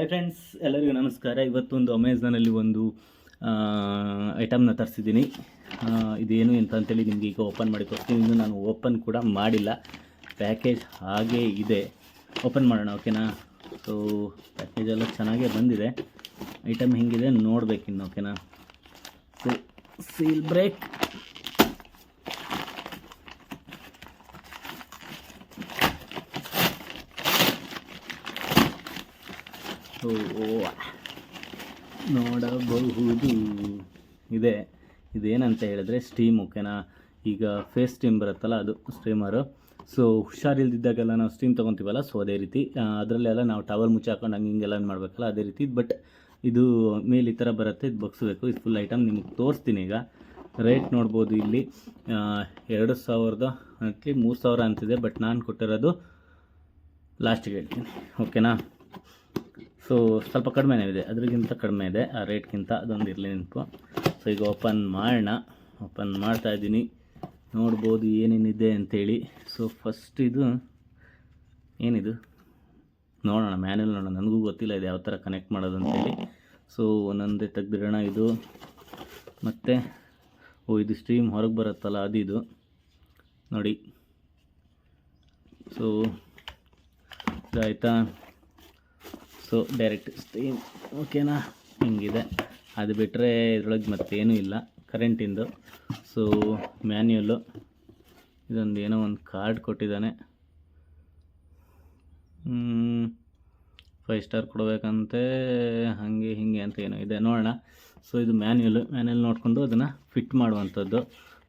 Hi friends ಎಲ್ಲರಿಗೂ ನಮಸ್ಕಾರ. ಇವತ್ತೊಂದು ಅಮೆಝಾನಲ್ಲಿ ಒಂದು ಐಟಮ್ನ ತರಿಸಿದ್ದೀನಿ. ಇದೇನು ಅಂತ ಅಂತೇಳಿ ನಿಮಗೆ ಈಗ ಓಪನ್ ಮಾಡಿ ತೋರಿಸ್ತೀನಿ ಇನ್ನು ನಾನು ಓಪನ್ ಕೂಡ ಮಾಡಿಲ್ಲ. ಪ್ಯಾಕೇಜ್ ಹಾಗೇ ಇದೆ. ಓಪನ್ ಮಾಡೋಣ ಓಕೆನಾ ಸೊ ಪ್ಯಾಕೇಜ್ ಎಲ್ಲ ಚೆನ್ನಾಗೇ ಬಂದಿದೆ. ಐಟಮ್ ಹೆಂಗಿದೆ ನೋಡಬೇಕಿನ್ನು ಓಕೆನಾ ಸೊ ಸೀಲ್ ಬ್ರೇಕ್ ನೋಡಬಹುದು. ಇದೆ. ಇದೇನಂತ ಹೇಳಿದ್ರೆ ಸ್ಟೀಮ್ ಓಕೆನಾ ಈಗ ಫೇಸ್ ಸ್ಟೀಮ್ ಬರುತ್ತಲ್ಲ, ಅದು ಸ್ಟೀಮರು ಸೊ ಹುಷಾರಿಲ್ದಿದ್ದಾಗೆಲ್ಲ ನಾವು ಸ್ಟೀಮ್ ತೊಗೊತೀವಲ್ಲ? ಸೊ ಅದೇ ರೀತಿ ಅದರಲ್ಲೆಲ್ಲ ನಾವು ಟವರ್ ಮುಚ್ಚಿ ಹಾಕೊಂಡು ಹಂಗೆ ಹಿಂಗೆಲ್ಲ ಮಾಡಬೇಕಲ್ಲ? ಅದೇ ರೀತಿ ಬಟ್ ಇದು ಮೇಲೆ ಈ ಥರ ಬರುತ್ತೆ, ಇದು ಬಗ್ಸ್ಬೇಕು. ಇದು ಫುಲ್ ಐಟಮ್ ನಿಮಗೆ ತೋರಿಸ್ತೀನಿ ಈಗ. ರೇಟ್ ನೋಡ್ಬೋದು ಇಲ್ಲಿ ಎರಡು ಸಾವಿರದ ಅಟ್ಲಿ ಮೂರು ಸಾವಿರ ಅಂತಿದೆ ಬಟ್ ನಾನು ಕೊಟ್ಟಿರೋದು ಲಾಸ್ಟಿಗೆ ಹೇಳ್ತೀನಿ ಓಕೆನಾ ಸೊ ಸ್ವಲ್ಪ ಕಡಿಮೆನೇ ಇದೆ ಅದ್ರಿಗಿಂತ ಕಡಿಮೆ ಇದೆ. ಆ ರೇಟ್ಗಿಂತ ಅದೊಂದು ಇರಲಿ ನೆನಪು. ಸೊ ಈಗ ಓಪನ್ ಮಾಡೋಣ. ಓಪನ್ ಮಾಡ್ತಾ ಇದ್ದೀನಿ. ನೋಡ್ಬೋದು ಏನೇನಿದೆ ಅಂಥೇಳಿ ಸೊ ಫಸ್ಟ್ ಇದು ಏನಿದು? ನೋಡೋಣ. ಮ್ಯಾನ್ಯಲ್ ನೋಡೋಣ. ನನಗೂ ಗೊತ್ತಿಲ್ಲ ಇದು ಯಾವ ಥರ ಕನೆಕ್ಟ್ ಮಾಡೋದು ಅಂತೇಳಿ. ಸೊ ಒಂದೊಂದೇ ತೆಗ್ದಿಡೋಣ ಇದು. ಮತ್ತು, ಓ, ಇದು ಸ್ಟ್ರೀಮ್ ಹೊರಗೆ ಬರುತ್ತಲ್ಲ ಅದು ಇದು ನೋಡಿ ಸೊ ಇದಾಯ್ತಾ ಸೊ ಡೈರೆಕ್ಟ್ ಸ್ಟೀಮ್ ಓಕೆನಾ ಹಿಂಗಿದೆ. ಅದು ಬಿಟ್ಟರೆ ಇದ್ರೊಳಗೆ ಮತ್ತೇನೂ ಇಲ್ಲ. ಕರೆಂಟಿಂದು ಸೊ ಮ್ಯಾನ್ಯಲ್ಲು ಇದೊಂದು ಏನೋ ಒಂದು ಕಾರ್ಡ್ ಕೊಟ್ಟಿದ್ದಾನೆ. ಫೈವ್ ಸ್ಟಾರ್ ಕೊಡಬೇಕಂತೆ, ಹಾಗೆ ಹೀಗೆ ಅಂತ ಏನೋ ಇದೆ. ನೋಡೋಣ. ಸೊ ಇದು ಮ್ಯಾನ್ಯುಯಲ್ ಮ್ಯಾನ್ಯಲ್ ನೋಡಿಕೊಂಡು ಅದನ್ನು ಫಿಟ್ ಮಾಡುವಂಥದ್ದು.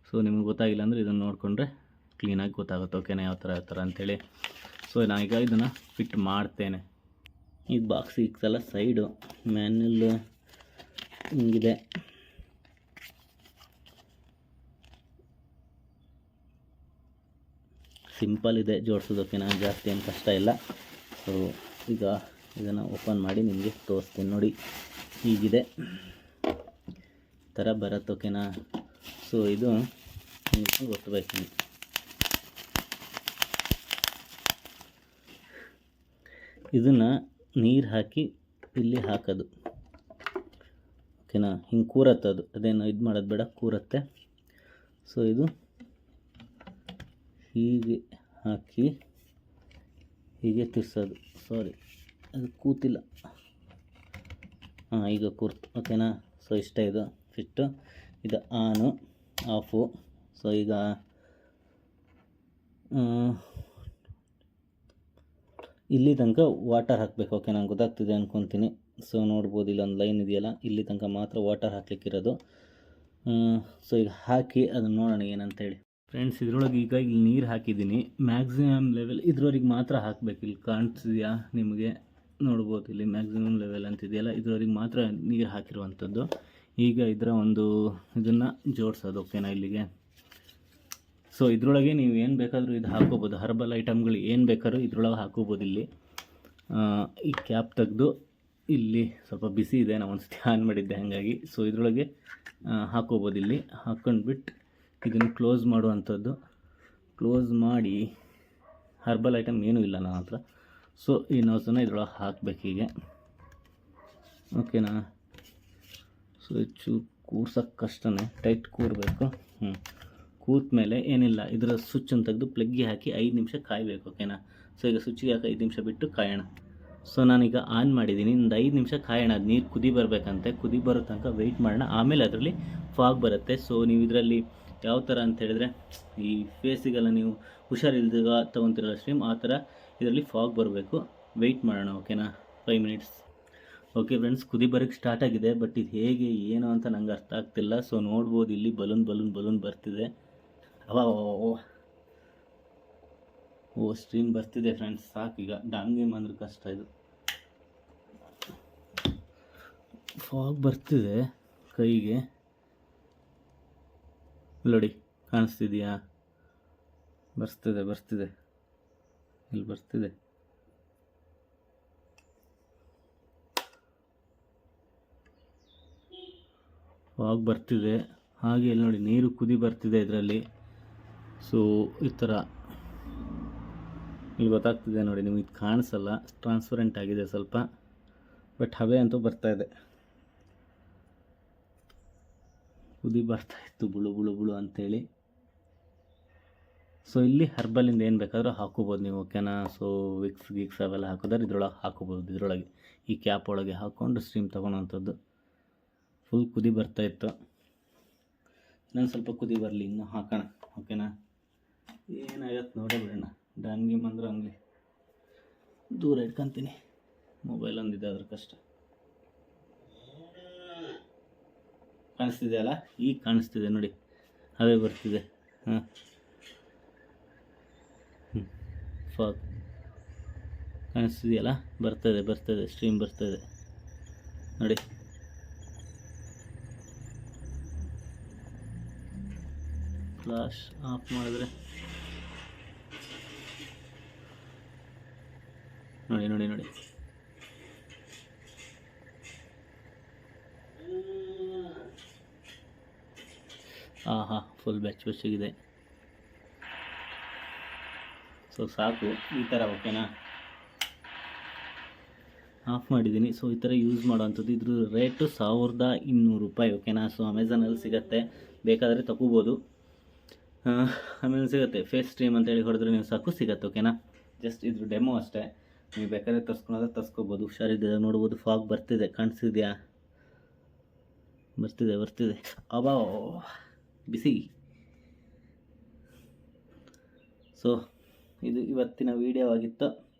ಸೊ ನಿಮ್ಗೆ ಗೊತ್ತಾಗಿಲ್ಲ ಅಂದರೆ ಇದನ್ನು ನೋಡಿಕೊಂಡ್ರೆ ಕ್ಲೀನಾಗಿ ಗೊತ್ತಾಗುತ್ತೆ. ಓಕೆನಾ ಯಾವ ಥರ ಯಾವ ಥರ ಅಂಥೇಳಿ ಸೊ ನಾನೀಗ ಇದನ್ನು ಫಿಟ್ ಮಾಡ್ತೇನೆ. ಈ ಬಾಕ್ಸ್ ಇಕ್ಸಲ್ಲ ಸೈಡು ಮ್ಯಾನ್ಯಲ್ ಹಿಂಗಿದೆ. ಸಿಂಪಲ್ ಇದೆ, ಜೋಡಿಸೋದಕ್ಕೆ ನಾನು ಜಾಸ್ತಿ ಏನು ಕಷ್ಟ ಇಲ್ಲ. ಸೊ ಈಗ ಇದನ್ನು ಓಪನ್ ಮಾಡಿ ನಿಮಗೆ ತೋರಿಸ್ತೀನಿ ನೋಡಿ, ಹೀಗಿದೆ. ಈ ಥರ ಬರತ್ತೋಕೆನಾ ಸೊ ಇದು ಗೊತ್ತಬೇಕು. ಇದನ್ನು ನೀರು ಹಾಕಿ ಇಲ್ಲಿ ಹಾಕೋದು. ಓಕೆನಾ? ಹಿಂಗೆ ಕೂರತ್ತೆ ಅದು. ಅದೇನು ಇದು ಮಾಡೋದು ಬೇಡ, ಕೂರತ್ತೆ. ಸೊ ಇದು ಹೀಗೆ ಹಾಕಿ ಹೀಗೆ ತಿರ್ಸೋದು. ಸಾರಿ ಅದು ಕೂತಿಲ್ಲ. ಹಾಂ, ಈಗ ಕೂರ್ತು. ಓಕೆನಾ? ಸೊ ಇಷ್ಟ ಇದು. ಫಿಟ್ಟು ಇದು ಆನು, ಆಫು. ಸೊ ಈಗ ಇಲ್ಲಿ ತನಕ ವಾಟರ್ ಹಾಕಬೇಕು. ಓಕೆ ನಂಗೆ ಗೊತ್ತಾಗ್ತಿದೆ ಅಂದ್ಕೊತೀನಿ ಸೊ ನೋಡ್ಬೋದು, ಇಲ್ಲೊಂದು ಲೈನ್ ಇದೆಯಲ್ಲ ಇಲ್ಲಿ ತನಕ ಮಾತ್ರ ವಾಟರ್ ಹಾಕ್ಲಿಕ್ಕಿರೋದು. ಸೊ ಈಗ ಹಾಕಿ ಅದನ್ನು ನೋಡೋಣ ಏನಂತೇಳಿ. ಫ್ರೆಂಡ್ಸ್ ಇದ್ರೊಳಗೆ ಈಗ ಇಲ್ಲಿ ನೀರು ಹಾಕಿದ್ದೀನಿ. ಮ್ಯಾಕ್ಸಿಮಮ್ ಲೆವೆಲ್ ಇದ್ರವರೆಗೆ ಮಾತ್ರ ಹಾಕಬೇಕು. ಇಲ್ಲಿ ಕಾಣಿಸ್ತಿದೆಯಾ ನಿಮಗೆ? ನೋಡ್ಬೋದು, ಇಲ್ಲಿ ಮ್ಯಾಕ್ಸಿಮಮ್ ಲೆವೆಲ್ ಅಂತಿದೆಯಲ್ಲ ಇದ್ರವರೆಗೆ ಮಾತ್ರ ನೀರು ಹಾಕಿರುವಂಥದ್ದು. ಈಗ ಇದರ ಒಂದು ಇದನ್ನು ಜೋಡಿಸೋದು ಓಕೆನಾ ಇಲ್ಲಿಗೆ? ಸೊ ಇದರೊಳಗೆ ನೀವು ಏನು ಬೇಕಾದರೂ ಇದು ಹಾಕೋಬೋದು. ಹರ್ಬಲ್ ಐಟಮ್ಗಳು ಏನು ಬೇಕಾದ್ರೂ ಇದ್ರೊಳಗೆ ಹಾಕೋಬೋದು ಇಲ್ಲಿ. ಈ ಕ್ಯಾಪ್ ತೆಗೆದು ಇಲ್ಲಿ ಸ್ವಲ್ಪ ಬಿಸಿ ಇದೆ. ನಾವು ಒಂದು ಆನ್ ಮಾಡಿದ್ದೆ ಹಾಗಾಗಿ. ಸೊ ಇದರೊಳಗೆ ಹಾಕೋಬೋದು ಇಲ್ಲಿ. ಹಾಕ್ಕೊಂಡ್ಬಿಟ್ಟು ಇದನ್ನು ಕ್ಲೋಸ್ ಮಾಡುವಂಥದ್ದು. ಕ್ಲೋಸ್ ಮಾಡಿ ಹರ್ಬಲ್ ಐಟಮ್ ಏನೂ ಇಲ್ಲ ನನ್ನ ಹತ್ರ. ಸೊ ಈ ನೋಸನ್ನು ಇದ್ರೊಳಗೆ ಹಾಕಬೇಕೀಗೆ ಓಕೆನಾ ಸೊ ಹೆಚ್ಚು ಕೂರ್ಸೋಕ್ಕೆ ಕಷ್ಟನೇ ಟೈಟ್ ಕೂರಬೇಕು. ಹ್ಞೂ ಕೂತ ಮೇಲೆ ಏನಿಲ್ಲ ಇದರ ಸ್ವಿಚ್ಚನ್ನು ತೆಗೆದು ಪ್ಲಗ್ಗೆ ಹಾಕಿ ಐದು ನಿಮಿಷ ಕಾಯಬೇಕು ಓಕೆನಾ ಸೊ ಈಗ ಸ್ವಿಚ್ಗೆ ಹಾಕಿ ಐದು ನಿಮಿಷ ಬಿಟ್ಟು ಕಾಯೋಣ. ಸೊ ನಾನೀಗ ಆನ್ ಮಾಡಿದ್ದೀನಿ ಒಂದು ಐದು ನಿಮಿಷ ಕಾಯೋಣ. ಅದು ನೀರು ಕುದಿ ಬರಬೇಕಂತೆ. ಕುದಿ ಬರೋ ತನಕ ವೆಯ್ಟ್ ಮಾಡೋಣ. ಆಮೇಲೆ ಅದರಲ್ಲಿ ಫಾಗ್ ಬರುತ್ತೆ. ಸೊ ನೀವು ಇದರಲ್ಲಿ ಯಾವ ಥರ ಅಂತ ಹೇಳಿದ್ರೆ, ಈ ಫೇಸಿಗೆಲ್ಲ ನೀವು ಹುಷಾರಿಲ್ದಾಗ ತೊಗೊತಿರಲ್ಲ ಸ್ಟ್ರೀಮ್ ಆ ಥರ ಇದರಲ್ಲಿ ಫಾಗ್ ಬರಬೇಕು. ವೆಯ್ಟ್ ಮಾಡೋಣ ಓಕೆನಾ ಫೈವ್ ಮಿನಿಟ್ಸ್ ಓಕೆ ಫ್ರೆಂಡ್ಸ್ ಕುದಿ ಬರೋಕ್ಕೆ ಸ್ಟಾರ್ಟ್ ಆಗಿದೆ. ಬಟ್ ಇದು ಹೇಗೆ, ಏನು ಅಂತ ನಂಗೆ ಅರ್ಥ ಆಗ್ತಿಲ್ಲ. ಸೊ ನೋಡ್ಬೋದು, ಇಲ್ಲಿ ಬಲೂನ್ ಬಲೂನ್ ಬಲೂನ್ ಬರ್ತಿದೆ. ಓ ಸ್ಟ್ರೀಮ್ ಬರ್ತಿದೆ ಫ್ರೆಂಡ್ಸ್ ಸಾಕು ಈಗ. ಡಾಂಗ್ ಗೇಮ್ ಅಂದ್ರೆ ಕಷ್ಟ ಇದು. ಫಾಗ್ ಬರ್ತಿದೆ ಕೈಗೆ. ನೋಡಿ ಕಾಣಿಸ್ತಿದೆಯಾ? ಬರ್ತಿದೆ ಬರ್ತಿದೆ. ಇಲ್ಲಿ ಬರ್ತಿದೆ. ಫಾಗ್ ಬರ್ತಿದೆ. ಹಾಗೆ ಇಲ್ಲಿ ನೋಡಿ, ನೀರು ಕುದಿ ಬರ್ತಿದೆ ಇದರಲ್ಲಿ. ಸೊ ಈ ಥರ ಇಲ್ಲಿ ಗೊತ್ತಾಗ್ತಿದೆ ನೋಡಿ, ನಿಮಗೆ ಇದು ಕಾಣಿಸಲ್ಲ ಟ್ರಾನ್ಸ್ಪರೆಂಟ್ ಆಗಿದೆ ಸ್ವಲ್ಪ ಬಟ್ ಹವೆ ಅಂತೂ ಬರ್ತಾ ಇದೆ. ಕುದಿ ಬರ್ತಾ ಇತ್ತು, ಬುಳು ಬುಳು ಬುಳು ಅಂಥೇಳಿ ಸೊ ಇಲ್ಲಿ ಹರ್ಬಲಿಂದ ಏನು ಬೇಕಾದರೂ ಹಾಕೋಬೋದು ನೀವು ಓಕೆನಾ ಸೊ ವಿಕ್ಸ್ ಗಿಕ್ಸ್ ಅವೆಲ್ಲ ಹಾಕೋದಾರೆ ಇದ್ರೊಳಗೆ ಹಾಕೋಬೋದು, ಇದರೊಳಗೆ ಈ ಕ್ಯಾಪ್ ಒಳಗೆ ಹಾಕ್ಕೊಂಡು ಸ್ಟ್ರೀಮ್ ತೊಗೊಳೋಂಥದ್ದು ಫುಲ್ ಕುದಿ ಬರ್ತಾ ಇತ್ತು. ಇನ್ನೊಂದು ಸ್ವಲ್ಪ ಕುದಿ ಬರಲಿ, ಇನ್ನೂ ಹಾಕೋಣ ಓಕೆನಾ ಏನಾಗತ್ತೆ ನೋಡೇ ಬಿಡೋಣ ಡ್ಯಾಮ್ ಗೀಮ್ ಅಂದ್ರೆ ಹಂಗೆ. ದೂರ ಇಟ್ಕೊತೀನಿ. ಮೊಬೈಲ್ ಒಂದಿದೆ ಅದ್ರ ಕಷ್ಟ ಕಾಣಿಸ್ತಿದೆಯಲ್ಲ? ಈಗ ಕಾಣಿಸ್ತಿದೆ ನೋಡಿ. ಅವೇ ಬರ್ತಿದೆ. ಹಾಂ. ಹ್ಞೂ ಫಾಗ್ ಕಾಣಿಸ್ತಿದೆಯಲ್ಲ? ಬರ್ತದೆ ಬರ್ತದೆ ಸ್ಟ್ರೀಮ್ ಬರ್ತದೆ. ನೋಡಿ. ಫ್ಲಾಶ್ ಆಫ್ ಮಾಡಿದ್ರೆ ನೋಡಿ ನೋಡಿ ನೋಡಿ. ಆಹಾ ಫುಲ್ ಬೆಚ್ಚ ಬೆಚ್ಚಿಗಿದೆ ಸೊ ಸಾಕು, ಈ ಥರ ಓಕೆನಾ ಆಫ್ ಮಾಡಿದ್ದೀನಿ ಸೊ ಈ ಥರ ಯೂಸ್ ಮಾಡೋವಂಥದ್ದು ಇದ್ರ ರೇಟು ಸಾವಿರದ ಇನ್ನೂರು ರೂಪಾಯಿ ಓಕೆನಾ ಸೊ ಅಮೆಝಾನಲ್ಲಿ ಸಿಗುತ್ತೆ. ಬೇಕಾದರೆ ತಗೋಬೋದು. ಆಮೇಲೆ ಸಿಗುತ್ತೆ. ಫೇಸ್ ಸ್ಟ್ರೀಮ್ ಅಂತೇಳಿ ಹೊಡೆದ್ರೆ ನೀವು ಸಾಕು, ಸಿಗುತ್ತೆ ಓಕೆನಾ ಜಸ್ಟ್ ಇದ್ರ ಡೆಮೋ ಅಷ್ಟೇ. ನೀವು ಬೇಕಾದ್ರೆ ತರ್ಸ್ಕೊಳೋದ್ರೆ ತರ್ಸ್ಕೊಬೋದು. ಹುಷಾರಿದ್ದೆ ನೋಡ್ಬೋದು. ಫಾಗ್ ಬರ್ತಿದೆ. ಕಾಣಿಸಿದ್ಯಾ ಬರ್ತಿದೆ ಬರ್ತಿದೆ. ಅಬಾ ಬಿಸಿ. ಸೊ ಇದು ಇವತ್ತಿನ ವಿಡಿಯೋ ಆಗಿತ್ತು.